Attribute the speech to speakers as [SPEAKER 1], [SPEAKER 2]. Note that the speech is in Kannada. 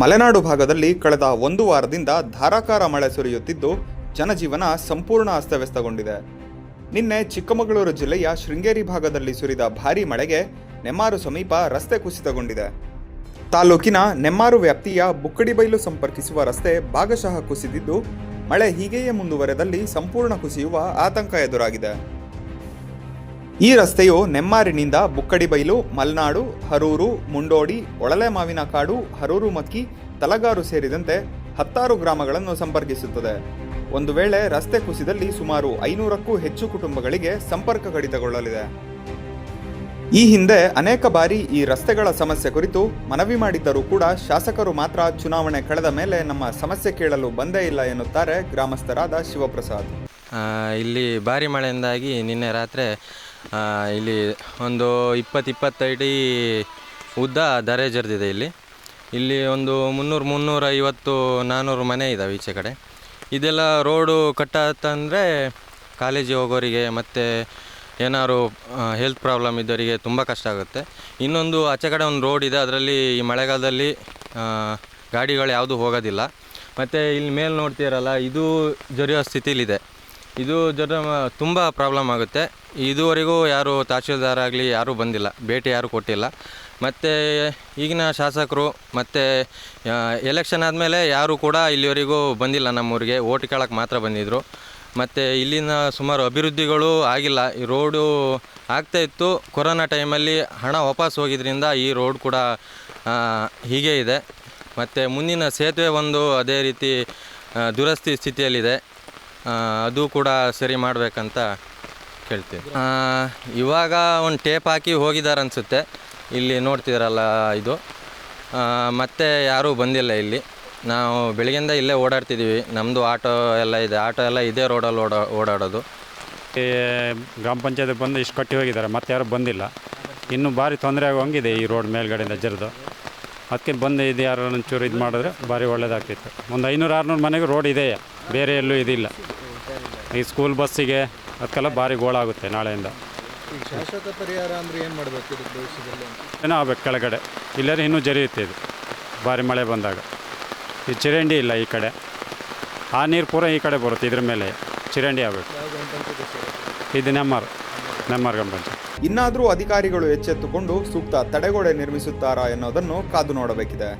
[SPEAKER 1] ಮಲೆನಾಡು ಭಾಗದಲ್ಲಿ ಕಳೆದ ಒಂದು ವಾರದಿಂದ ಧಾರಾಕಾರ ಮಳೆ ಸುರಿಯುತ್ತಿದ್ದು, ಜನಜೀವನ ಸಂಪೂರ್ಣ ಅಸ್ತವ್ಯಸ್ತಗೊಂಡಿದೆ. ನಿನ್ನೆ ಚಿಕ್ಕಮಗಳೂರು ಜಿಲ್ಲೆಯ ಶೃಂಗೇರಿ ಭಾಗದಲ್ಲಿ ಸುರಿದ ಭಾರೀ ಮಳೆಗೆ ನೆಮ್ಮಾರು ಸಮೀಪ ರಸ್ತೆ ಕುಸಿತಗೊಂಡಿದೆ. ತಾಲೂಕಿನ ನೆಮ್ಮಾರು ವ್ಯಾಪ್ತಿಯ ಬುಕ್ಕಡಿಬೈಲು ಸಂಪರ್ಕಿಸುವ ರಸ್ತೆ ಭಾಗಶಃ ಕುಸಿದಿದ್ದು, ಮಳೆ ಹೀಗೆಯೇ ಮುಂದುವರೆದಲ್ಲಿ ಸಂಪೂರ್ಣ ಕುಸಿಯುವ ಆತಂಕ ಎದುರಾಗಿದೆ. ಈ ರಸ್ತೆಯು ನೆಮ್ಮಾರಿನಿಂದ ಬುಕ್ಕಡಿಬೈಲು, ಮಲ್ನಾಡು, ಹರೂರು, ಮುಂಡೋಡಿ ಒಳಲೆ ಮಾವಿನಕಾಡು ಹರೂರು ಮಕ್ಕಿ, ತಲಗಾರು ಸೇರಿದಂತೆ ಹತ್ತಾರು ಗ್ರಾಮಗಳನ್ನು ಸಂಪರ್ಕಿಸುತ್ತದೆ. ಒಂದು ವೇಳೆ ರಸ್ತೆ ಕುಸಿದಲ್ಲಿ ಸುಮಾರು ಐನೂರಕ್ಕೂ ಹೆಚ್ಚು ಕುಟುಂಬಗಳಿಗೆ ಸಂಪರ್ಕ ಕಡಿತಗೊಳ್ಳಲಿದೆ. ಈ ಹಿಂದೆ ಅನೇಕ ಬಾರಿ ಈ ರಸ್ತೆಗಳ ಸಮಸ್ಯೆ ಕುರಿತು ಮನವಿ ಮಾಡಿದ್ದರೂ ಕೂಡ ಶಾಸಕರು ಮಾತ್ರ ಚುನಾವಣೆ ಕಳೆದ ಮೇಲೆ ನಮ್ಮ ಸಮಸ್ಯೆ ಕೇಳಲು ಬಂದೇ ಇಲ್ಲ ಎನ್ನುತ್ತಾರೆ ಗ್ರಾಮಸ್ಥರಾದ ಶಿವಪ್ರಸಾದ್.
[SPEAKER 2] ಇಲ್ಲಿ ಭಾರಿ ಮಳೆಯಿಂದಾಗಿ ನಿನ್ನೆ ರಾತ್ರಿ ಇಲ್ಲಿ ಒಂದು ಇಪ್ಪತ್ತು ಇಪ್ಪತ್ತೈದು ಉದ್ದ ದರೆ ಜರಿದಿದೆ ಇಲ್ಲಿ. ಇಲ್ಲಿ ಒಂದು ಮುನ್ನೂರು ಮುನ್ನೂರ ಐವತ್ತು ನಾನ್ನೂರು ಮನೆ ಇದ್ದಾವೆ ಈಚೆ ಕಡೆ. ಇದೆಲ್ಲ ರೋಡು ಕಟ್ಟಾತಂದರೆ ಕಾಲೇಜಿಗೆ ಹೋಗೋರಿಗೆ ಮತ್ತು ಏನಾದ್ರು ಹೆಲ್ತ್ ಪ್ರಾಬ್ಲಮ್ ಇದ್ದವರಿಗೆ ತುಂಬ ಕಷ್ಟ ಆಗುತ್ತೆ. ಇನ್ನೊಂದು ಆಚೆ ಕಡೆ ಒಂದು ರೋಡ್ ಇದೆ, ಅದರಲ್ಲಿ ಈ ಮಳೆಗಾಲದಲ್ಲಿ ಗಾಡಿಗಳು ಯಾವುದೂ ಹೋಗೋದಿಲ್ಲ. ಮತ್ತು ಇಲ್ಲಿ ಮೇಲೆ ನೋಡ್ತೀರಲ್ಲ, ಇದು ಜರಿಯೋ ಸ್ಥಿತಿಲಿದೆ. ಇದು ಜನ ತುಂಬ ಪ್ರಾಬ್ಲಮ್ ಆಗುತ್ತೆ. ಇದುವರೆಗೂ ಯಾರು ತಹಶೀಲ್ದಾರ್ ಆಗಲಿ, ಯಾರೂ ಬಂದಿಲ್ಲ. ಭೇಟಿ ಯಾರೂ ಕೊಟ್ಟಿಲ್ಲ. ಮತ್ತು ಈಗಿನ ಶಾಸಕರು, ಮತ್ತು ಎಲೆಕ್ಷನ್ ಆದಮೇಲೆ ಯಾರೂ ಕೂಡ ಇಲ್ಲಿವರೆಗೂ ಬಂದಿಲ್ಲ ನಮ್ಮೂರಿಗೆ. ಓಟ್ ಕೇಳೋಕ್ಕೆ ಮಾತ್ರ ಬಂದಿದ್ದರು ಮತ್ತು ಇಲ್ಲಿನ ಸುಮಾರು ಅಭಿವೃದ್ಧಿಗಳು ಆಗಿಲ್ಲ. ಈ ರೋಡು ಆಗ್ತಾ ಇತ್ತು. ಕೊರೋನಾ ಟೈಮಲ್ಲಿ ಹಣ ವಾಪಸ್ ಹೋಗಿದ್ರಿಂದ ಈ ರೋಡ್ ಕೂಡ ಹೀಗೇ ಇದೆ. ಮತ್ತು ಮುಂದಿನ ಸೇತುವೆ ಒಂದು ಅದೇ ರೀತಿ ದುರಸ್ತಿ ಸ್ಥಿತಿಯಲ್ಲಿದೆ. ಅದು ಕೂಡ ಸರಿ ಮಾಡಬೇಕಂತ ಕೇಳ್ತೀವಿ ಇವಾಗ ಒಂದು ಟೇಪ್ ಹಾಕಿ ಹೋಗಿದ್ದಾರೆ ಅನಿಸುತ್ತೆ ಇಲ್ಲಿ ನೋಡ್ತಿದ್ರಲ್ಲ ಇದು. ಮತ್ತೆ ಯಾರೂ ಬಂದಿಲ್ಲ ಇಲ್ಲಿ. ನಾವು ಬೆಳಗ್ಗೆಯಿಂದ ಇಲ್ಲೇ ಓಡಾಡ್ತಿದ್ದೀವಿ ನಮ್ಮದು ಆಟೋ ಎಲ್ಲ ಇದೆ. ಆಟೋ ಎಲ್ಲ ಇದೇ ರೋಡಲ್ಲಿ ಓಡಾ, ಓಡಾಡೋದು.
[SPEAKER 3] ಗ್ರಾಮ ಪಂಚಾಯತ್ ಬಂದು ಇಷ್ಟು ಕಟ್ಟಿ ಹೋಗಿದ್ದಾರೆ. ಮತ್ತೆ ಯಾರು ಬಂದಿಲ್ಲ. ಇನ್ನೂ ಭಾರಿ ತೊಂದರೆ ಆಗೋಂಗಿದೆ ಈ ರೋಡ್ ಮೇಲ್ಗಡೆಯಿಂದ ಜರಿದು. ಅದಕ್ಕೆ ಬಂದು ಇದು ಯಾರು ಒಂಚೂರು ಇದು ಮಾಡಿದ್ರೆ ಭಾರಿ ಒಳ್ಳೇದಾಗ್ತಿತ್ತು. ಒಂದು ಐನೂರು ಆರುನೂರು ಮನೆಗೆ ರೋಡ್ ಇದೆ ಬೇರೆ ಎಲ್ಲೂ ಇದಿಲ್ಲ. ಈ ಸ್ಕೂಲ್ ಬಸ್ಸಿಗೆ ಅದಕ್ಕೆಲ್ಲ ಭಾರಿ ಗೋಳಾಗುತ್ತೆ ನಾಳೆಯಿಂದ.
[SPEAKER 4] ಶಾಶ್ವತ ಪರಿಹಾರ ಅಂದ್ರೆ ಏನು ಮಾಡಬೇಕು ಭವಿಷ್ಯದಲ್ಲಿ?
[SPEAKER 3] ಏನೋ ಆಗ್ಬೇಕು ಕೆಳಗಡೆ. ಇಲ್ಲದ್ರೆ ಇನ್ನೂ ಜರಿಯುತ್ತೆ ಇದು. ಭಾರಿ ಮಳೆ ಬಂದಾಗ. ಈ ಚಿರಂಡಿ ಇಲ್ಲ ಈ ಕಡೆ. ಆ ನೀರು ಪೂರ ಈ ಕಡೆ ಬರುತ್ತೆ ಇದ್ರ ಮೇಲೆ. ಚಿರಂಡಿ ಆಗಬೇಕು. ಇದು ನೆಮ್ಮಾರು. ಪಂಚಾಯತ್
[SPEAKER 1] ಇನ್ನಾದರೂ ಅಧಿಕಾರಿಗಳು ಎಚ್ಚೆತ್ತುಕೊಂಡು ಸೂಕ್ತ ತಡೆಗೋಡೆ ನಿರ್ಮಿಸುತ್ತಾರಾ ಎನ್ನುವುದನ್ನು ಕಾದು ನೋಡಬೇಕಿದೆ.